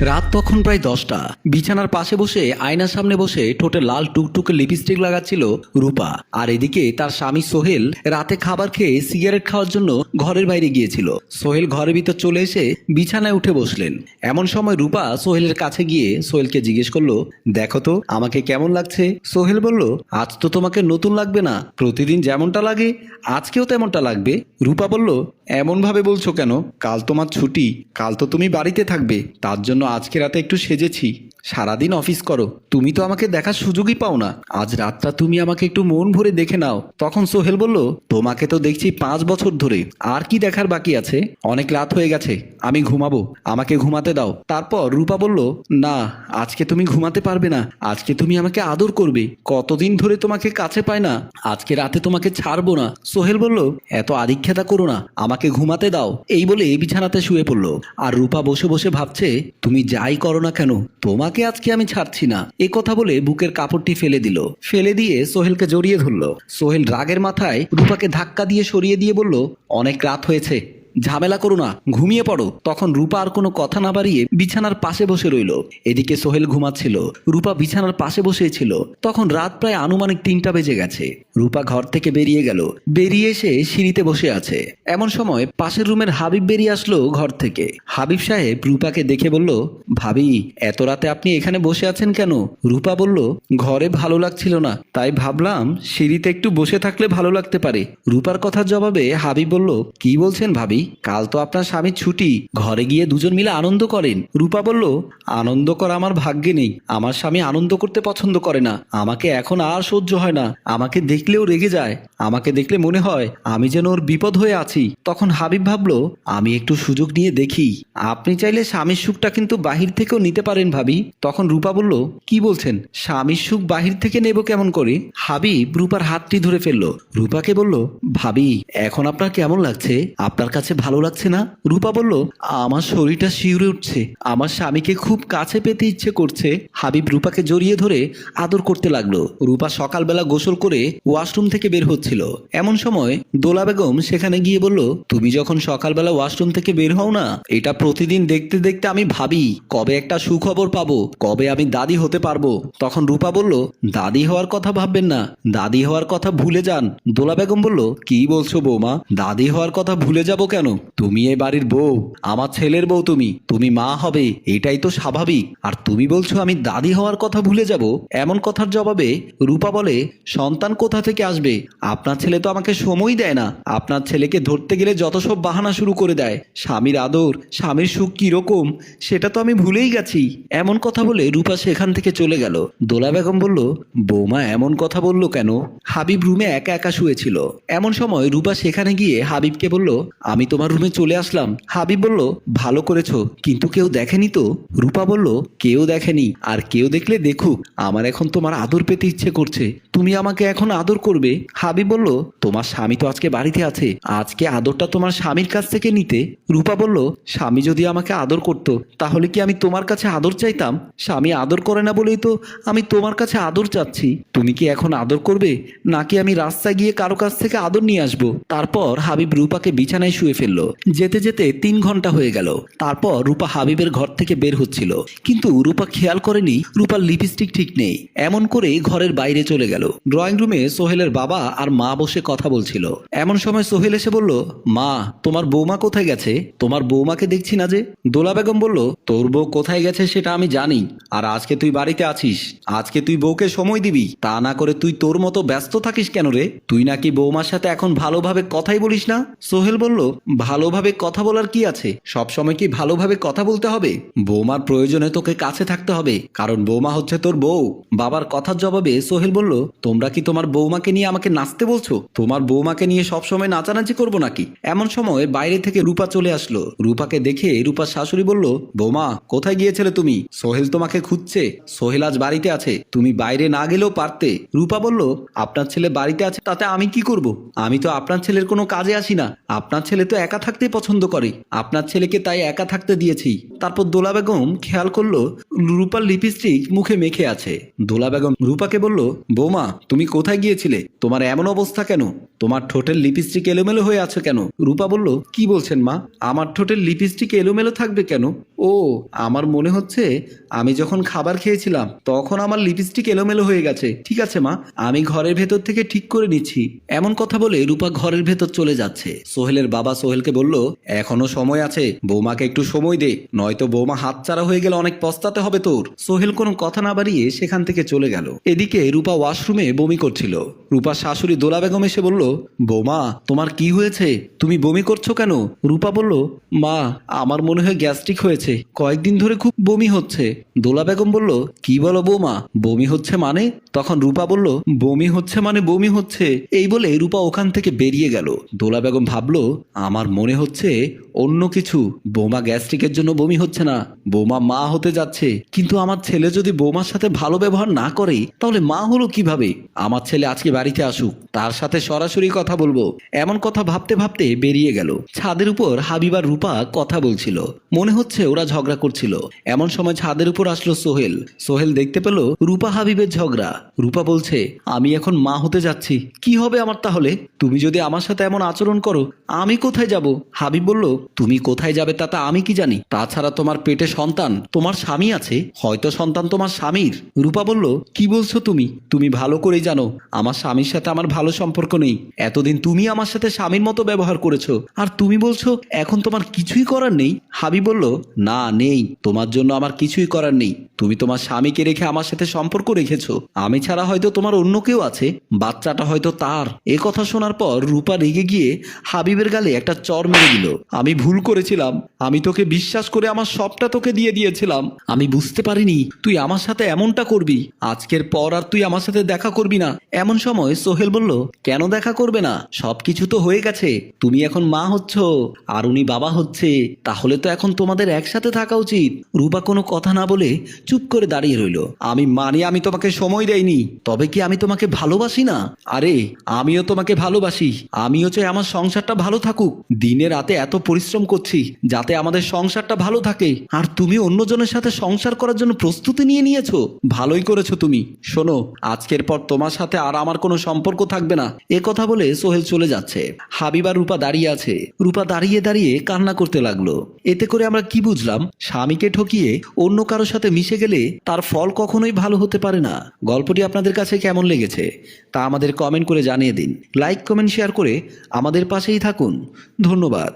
রাত তখন প্রায় দশটা। বিছানার পাশে বসে, আয়নার সামনে বসে ঠোঁটে লাল টুকটুকে লিপস্টিক লাগাচ্ছিল রূপা। আর এদিকে তার স্বামী সোহেল রাতে খাবার খেয়ে সিগারেট খাওয়ার জন্য ঘরের বাইরে গিয়েছিল। সোহেল ঘরের ভিতর চলে এসে বিছানায় উঠে বসলেন। এমন সময় রূপা সোহেলের কাছে গিয়ে সোহেলকে জিজ্ঞেস করল, দেখো তো, আমাকে কেমন লাগছে? সোহেল বলল, আজ তো তোমাকে নতুন লাগবে না, প্রতিদিন যেমনটা লাগে, আজকেও তেমনটা লাগবে। রূপা বলল এমন ভাবে বলছো কেন? কাল তোমার ছুটি, কাল তো তুমি বাড়িতে থাকবে, তার জন্য আজকে রাতে একটু সেজেছি। সারাদিন অফিস করো। তুমি তো আমাকে দেখার সুযোগই পাও না। আজ রাতটা তুমি আমাকে একটু মন ভরে দেখে নাও। তখন সোহেল বলল, তোমাকে তো দেখছি পাঁচ বছর ধরে। আর কি দেখার বাকি আছে? অনেক রাত হয়ে গেছে। আমি ঘুমাবো। আমাকে ঘুমাতে দাও। তারপর রূপা বলল, না, আজকে তুমি ঘুমাতে পারবে না। আজকে তুমি আমাকে আদর করবে। কতদিন ধরে তোমাকে কাছে পায় না। আজকে রাতে তোমাকে ছাড়বো না। সোহেল বলল, এত আদিক্ষেতা করো না। আমাকে ঘুমাতে দাও। এই বলে বিছানাতে শুয়ে পড়ল। আর রূপা বসে বসে ভাবছে, তুমি যাই করো না কেন? তোমাকে আজকে আমি ছাড়ছি না। এ কথা বলে বুকের কাপড়টি ফেলে দিল। ফেলে দিয়ে সোহেলকে জড়িয়ে ধরল। সোহেল রাগের মাথায় রূপাকে ধাক্কা দিয়ে সরিয়ে দিয়ে বলল, অনেক রাত হয়েছে। ঝামেলা করো না, ঘুমিয়ে পড়ো। তখন রূপা আর কোনো কথা না বাড়িয়ে বিছানার পাশে বসে রইল। এদিকে সোহেল ঘুমাচ্ছিল। রূপা বিছানার পাশে বসেই ছিল। তখন রাত প্রায় আনুমানিক তিনটা বেজে গেছে। রূপা ঘর থেকে বেরিয়ে গেল। বেরিয়ে এসে সিঁড়িতে বসে আছে। এমন সময় পাশের রুমের হাবিব বেরিয়ে আসলো ঘর থেকে। হাবিব সাহেব রূপাকে দেখে বলল, ভাবি, এত রাতে আপনি এখানে বসে আছেন কেন? রূপা বলল, ঘরে ভালো লাগছিল না, তাই ভাবলাম সিঁড়িতে একটু বসে থাকলে ভালো লাগতে পারে। রূপার কথার জবাবে হাবিব বলল, কি বলছেন ভাবি? কাল তো আপনার স্বামীর ছুটি। ঘরে গিয়ে দুজন মিলে আনন্দ করেন। রূপা বলল, আনন্দ করা আমার ভাগ্যে নেই। আমার স্বামী আনন্দ করতে পছন্দ করে না। আমাকে এখন আর সহ্য হয় না। আমাকে দেখলেও রেগে যায়। আমাকে দেখলে মনে হয়, আমি যেন ওর বিপদ হয়ে আছি। তখন হাবিব ভাবলো, আমি একটু সুযোগ নিয়ে দেখি। আপনি চাইলে স্বামীর সুখটা কিন্তু বাহির থেকেও নিতে পারেন ভাবি। তখন রূপা বলল, কি বলছেন? স্বামীর সুখ বাহির থেকে নেব কেমন করে? হাবিব রূপার হাতটি ধরে ফেলল। রূপাকে বলল, ভাবি, এখন আপনার কেমন লাগছে? আপনার কাছে ভালো লাগছে না? রূপা বলল, আমার শরীরটা শিউরে উঠছে। আমার স্বামীকে খুব কাছে পেতে ইচ্ছে করছে। হাবিব রূপাকে জড়িয়ে ধরে আদর করতে লাগল। রূপা সকালবেলা গোসল করে ওয়াশরুম থেকে বের হচ্ছিল। এমন সময় দোলা বেগম সেখানে গিয়ে বলল, তুমি যখন সকালবেলা ওয়াশরুম থেকে বের হও না, এটা প্রতিদিন দেখতে দেখতে আমি ভাবি, কবে একটা সুখবর পাবো, কবে আমি দাদি হতে পারব? তখন রূপা বলল, দাদি হওয়ার কথা ভাববেন না, দাদি হওয়ার কথা ভুলে যান। দোলা বেগম বলল, কি বলছো বৌমা, দাদি হওয়ার কথা ভুলে যাব কেন? তুমি এই বাড়ির বউ, আমার ছেলের বউ তুমি তুমি মা হবে, এটাই তো স্বাভাবিক। আর তুমি বলছো আমি দাদি হওয়ার কথা ভুলে যাব? এমন কথার জবাবে রূপা বলে, সন্তান কোথা থেকে আসবে? আপনার ছেলে তো আমাকে সময় দেয় না। আপনার ছেলেকে ধরতে গেলে যত সব বাহানা শুরু করে দেয়। স্বামীর আদর, স্বামীর সুখ কীরকম সেটা তো আমি ভুলেই গেছি। এমন কথা বলে রূপা সেখান থেকে চলে গেল। দোলা বেগম বলল, বৌমা, এমন কথা বলল কেন? হাবিব রুমে একা একা শুয়েছিল। এমন সময় রূপা সেখানে গিয়ে হাবিবকে বলল, আমি তোমার রুমে চলে আসলাম। হাবিব বলল, ভালো করেছ, কিন্তু কেউ দেখেনি তো? রূপা বলল, কেউ দেখেনি, আর কেউ দেখলে দেখুক, আমার এখন তোমার আদর পেতে ইচ্ছে করছে। তুমি আমাকে এখন আদর করবে? হাবিব বলল তোমার স্বামী তো আজকে বাড়িতে আছে। আজকে আদরটা তোমার স্বামীর কাছ থেকে নিতে। রূপা বলল, স্বামী যদি আমাকে আদর করতো, তাহলে কি আমি তোমার কাছে আদর চাইতাম? স্বামী আদর করে না বলেই তো আমি তোমার কাছে আদর চাচ্ছি। তুমি কি এখন আদর করবে? নাকি আমি রাস্তায় গিয়ে কারও কাছ থেকে আদর নিয়ে আসব? তারপর হাবিব রূপাকে বিছানায় শুয়ে ফেলল। যেতে যেতে তিন ঘণ্টা হয়ে গেল। তারপর রূপা হাবিবের ঘর থেকে বের হচ্ছিল। কিন্তু রূপা খেয়াল করেনি, রূপার লিপস্টিক ঠিক নেই। এমন করে ঘরের বাইরে চলে গেল। ড্রয়িং রুমে সোহেলের বাবা আর মা বসে কথা বলছিল। এমন সময় সোহেল এসে বলল, মা, তোমার বৌমা কোথায় গেছে? তোমার বৌমাকে দেখছি না যে? দোলা বেগম বলল, তোর বউ কোথায় গেছে সেটা আমি জানি, আর আজকে তুই বাড়িতে আছিস। আজকে তুই বউকে সময় দিবি, তা না করে তুই তোর মতো ব্যস্ত থাকিস কেন রে? তুই নাকি বৌমার সাথে এখন ভালোভাবে কথাই বলিস না? সোহেল বলল, ভালোভাবে কথা বলার কি আছে? সব সময় কি ভালোভাবে কথা বলতে হবে? বৌমার প্রয়োজনে তোকে কাছে থাকতে হবে, কারণ বৌমা হচ্ছে তোর বউ। বাবার কথার জবাবে সোহেল বলল, তোমরা কি তোমার বৌমাকে নিয়ে আমাকে নাচতে বলছো? তোমার বৌমাকে নিয়ে সব সময় নাচানাচি করব নাকি? এমন সময় বাইরে থেকে রূপা চলে আসলো। রূপাকে দেখে রূপার শাশুড়ি বলল, বৌমা, কোথায় গিয়েছিলে তুমি? সোহেল তোমাকে খুঁজছে। সোহেল আজ বাড়িতে আছে। তুমি বাইরে না গেলেও পারতে। রূপা বলল, আপনার ছেলে বাড়িতে আছে, তাতে আমি কি করব? আমি তো আপনার ছেলের কোনো কাজে আসি না। আপনার ছেলে তো একা থাকতেই পছন্দ করে। আপনার ছেলেকে তাই একা থাকতে দিয়েছি। তারপর দোলা বেগম খেয়াল করল, রূপার লিপস্টিক মুখে মেখে আছে। দোলা বেগম রূপাকে বলল, বৌমা, তুমি কোথায় গিয়েছিলে? তোমার এমন অবস্থা কেন? তোমার ঠোঁটের লিপস্টিক এলোমেলো হয়ে আছে কেন? রূপা বলল, কি বলছেন মা? আমার ঠোঁটের লিপস্টিক এলোমেলো থাকবে কেন? ও, আমার মনে হচ্ছে আমি যখন খাবার খেয়েছিলাম, তখন আমার লিপস্টিক এলোমেলো হয়ে গেছে। ঠিক আছে মা, আমি ঘরের ভেতর থেকে ঠিক করে নিচ্ছি। এমন কথা বলে রূপা ঘরের ভেতর চলে যাচ্ছে। সোহেলের বাবা সোহেলকে বলল, এখনও সময় আছে, বৌমাকে একটু সময় দে, নয়তো বৌমা হাতছাড়া হয়ে গেলে অনেক পস্তাতে হবে তোর। সোহেল কোনো কথা না বাড়িয়ে সেখান থেকে চলে গেল। এদিকে রূপা ওয়াশরুমে বমি করছিল। রূপার শাশুড়ি দোলা বেগম এসে বলল, বৌমা, তোমার কি হয়েছে? তুমি বমি করছ কেন? রূপা বলল, মা, আমার মনে হয় গ্যাস্ট্রিক হয়েছে। কয়েকদিন ধরে খুব বমি হচ্ছে। দোলা বেগম বলল, কি বলো বৌমা, বমি হচ্ছে মানে? তখন রূপা বলল, বমি হচ্ছে মানে বমি হচ্ছে। এই বলে রূপা ওখান থেকে বেরিয়ে গেল। দোলা বেগম ভাবলো, আমার মনে হচ্ছে অন্য কিছু। বোমা গ্যাস্ট্রিকের জন্য বমি হচ্ছে না। বোমা মা হতে যাচ্ছে। কিন্তু আমার ছেলে যদি বোমার সাথে ভালো ব্যবহার না করে, তাহলে মা হলো কীভাবে? আমার ছেলে আজকে বাড়িতে আসুক। তার সাথে সরাসরি কথা বলব। এমন কথা ভাবতে ভাবতে বেরিয়ে গেল। ছাদের উপর হাবিবার রূপা কথা বলছিল। মনে হচ্ছে ওরা ঝগড়া করছিল। এমন সময় ছাদের উপর আসলো সোহেল। সোহেল দেখতে পেল রূপা হাবিবের ঝগড়া। রূপা বলছে, আমি এখন মা হতে যাচ্ছি। কি হবে আমার তাহলে? তুমি যদি আমার সাথে এমন আচরণ করো, আমি কোথায় যাব? হাবিব বলল, তুমি কোথায় যাবে তা তা আমি কি জানি? তাছাড়া তোমার পেটে সন্তান, তোমার স্বামী আছে। হয়তো সন্তান তোমার স্বামীর। রূপা বলল, কি বলছো তুমি? তুমি ভালো করেই জানো। আমার স্বামীর সাথে আমার ভালো সম্পর্ক নেই। এতদিন তুমি আমার সাথে স্বামীর মতো ব্যবহার করেছ। আর তুমি বলছো, এখন তোমার কিছুই করার নেই? হাবি বলল, না, নেই। তোমার জন্য আমার কিছুই করার নেই। তুমি তোমার স্বামীকে রেখে আমার সাথে সম্পর্ক রেখেছো। আমি ছাড়া হয়তো তোমার অন্য কেউ আছে। বাচ্চাটা হয়তো তার। এ কথা শোনার পর রূপা রেগে গিয়ে হাবিবের গালে একটা চর মেরে দিল। আমি ভুল করেছিলাম। আমি তোকে বিশ্বাস করে আমার সবটা তোকে দিয়ে দিয়েছিলাম। আমি বুঝতে পারিনি তুই আমার সাথে এমনটা করবি। আজকের পর আর তুই আমার সাথে দেখা করবি না। এমন সময় সোহেল বলল, কেন দেখা করবে না? সবকিছু তো হয়ে গেছে। তুমি এখন মা হচ্ছ, আর উনি বাবা হচ্ছে। তাহলে তো এখন তোমাদের একসাথে থাকা উচিত। রূপা কোনো কথা না বলে চুপ করে দাঁড়িয়ে রইল। আমি মানি আমি তোমাকে সময় দেয়নি তবে কি আমি তোমাকে ভালোবাসি না? আরে, আমিও তোমাকে ভালোবাসি। আমিও চাই আমার সংসারটা ভালো থাকুক। দিনে রাতে এত পরিশ্রম করছি, যাতে আমাদের সংসারটা ভালো থাকে। আর তুমি অন্যজনের সাথে সংসার করার জন্য প্রস্তুতি নিয়ে নিয়েছো। ভালোই করেছ তুমি। শোনো, আজকের পর তোমার সাথে আর আমার কোনো সম্পর্ক থাকবে না। এ কথা বলে সোহেল চলে যাচ্ছে। হাবিবা রূপা দাঁড়িয়ে আছে। রূপা দাঁড়িয়ে দাঁড়িয়ে কান্না করতে লাগল। এতে করে আমরা কি বুঝলাম? স্বামীকে ঠকিয়ে অন্য কারোর সাথে মিশে গেলে তার ফল কখনোই ভালো হতে পারে না। গল্পটি আপনাদের কাছে কেমন লেগেছে? তা আমাদের কমেন্ট করে জানিয়ে দিন। লাইক, কমেন্ট, শেয়ার করে আমাদের পাশেই থাকুন। ধন্যবাদ।